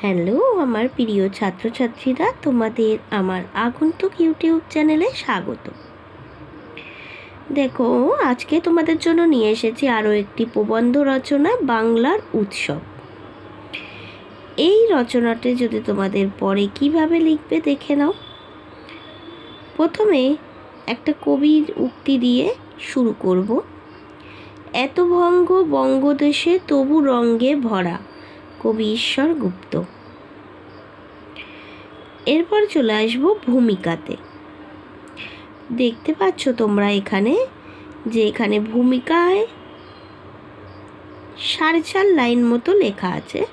Hello, আমার প্রিয় ছাত্রছাত্রীরা, তোমাদের আমার আগন্তুক ইউটিউব চ্যানেলে স্বাগত। দেখো, আজকে তোমাদের জন্য নিয়ে এসেছি আরও একটি প্রবন্ধ রচনা, বাংলার উৎসব। এই রচনাটি যদি তোমাদের পরে কীভাবে লিখবে, দেখে নাও। প্রথমে একটা কবির উক্তি দিয়ে শুরু করব। এত ভঙ্গ বঙ্গদেশে তবু রঙ্গে ভরা কবি ঈশ্বর গুপ্ত। এরপর চলে আসব ভূমিকাতে। দেখতে পাচ্ছ তোমরা এখানে যে এখানে ভূমিকায় সাড়ে চার লাইন মতো লেখা আছে,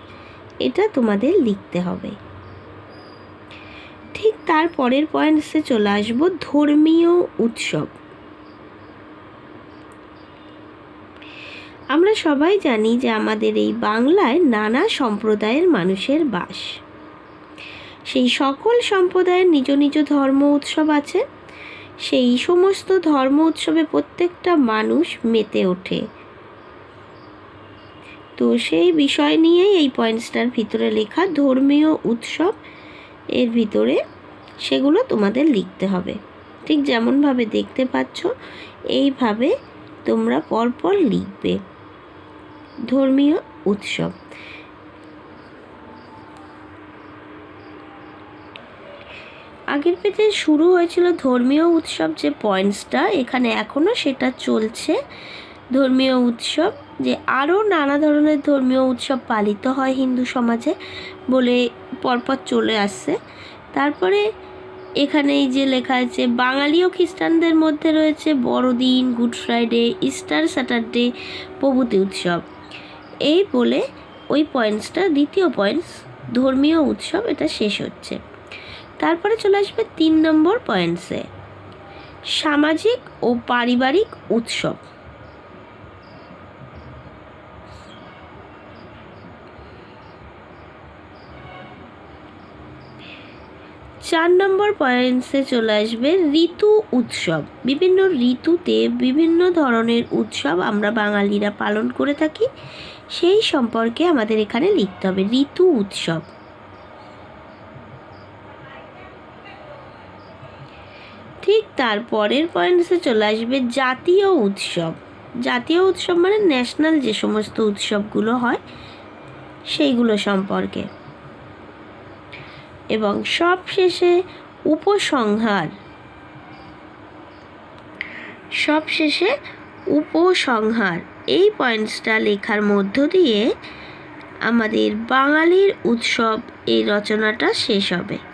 এটা তোমাদের লিখতে হবে। ঠিক তার পরের পয়েন্টসে চলে আসব ধর্মীয় উৎসব। আমরা সবাই জানি যে আমাদের এই বাংলায় নানা সম্প্রদায়ের মানুষের বাস। সেই সকল সম্প্রদায়ের নিজ নিজ ধর্ম উৎসব আছে। সেই সমস্ত ধর্ম উৎসবে প্রত্যেকটা মানুষ মেতে ওঠে। তো সেই বিষয় নিয়েই এই পয়েন্টসটার ভিতরে লেখা ধর্মীয় উৎসব, এর ভিতরে সেগুলো তোমাদের লিখতে হবে। ঠিক যেমনভাবে দেখতে পাচ্ছ, এইভাবে তোমরা পরপর লিখবে। ধর্মীয় উৎসব। আগের পেজে শুরু হয়েছিল ধর্মীয় উৎসব যে পয়েন্টসটা, এখানে এখনও সেটা চলছে। ধর্মীয় উৎসব যে আরও নানা ধরনের ধর্মীয় উৎসব পালিত হয় হিন্দু সমাজে বলে পরপর চলে আসছে। তারপরে এখানে এই যে লেখা আছে, বাঙালি ও খ্রিস্টানদের মধ্যে রয়েছে বড়দিন, গুড ফ্রাইডে, ইস্টার স্যাটারডে প্রভৃতি উৎসব। এই বলে ওই পয়েন্টসটা দ্বিতীয় পয়েন্টস ধর্মীয় উৎসব, এটা শেষ হচ্ছে। তারপরে চলে আসবে তিন নম্বর পয়েন্টসে সামাজিক ও পারিবারিক উৎসব। চার নম্বর পয়েন্টসে চলে আসবে ঋতু উৎসব। বিভিন্ন ঋতুতে বিভিন্ন ধরনের উৎসব আমরা বাঙালিরা পালন করে থাকি, সেই সম্পর্কে আমাদের এখানে লিখতে হবে, ঋতু উৎসব। ঠিক তারপরের পয়েন্টসে চলে আসবে জাতীয় উৎসব। জাতীয় উৎসব মানে ন্যাশনাল যে সমস্ত উৎসবগুলো হয়, সেইগুলো সম্পর্কে। এবং সবশেষে উপসংহার। সবশেষে উপসংহার। এই পয়েন্টসটা লেখার মধ্য দিয়ে আমাদের বাঙালির উৎসব এই রচনাটা শেষ হবে।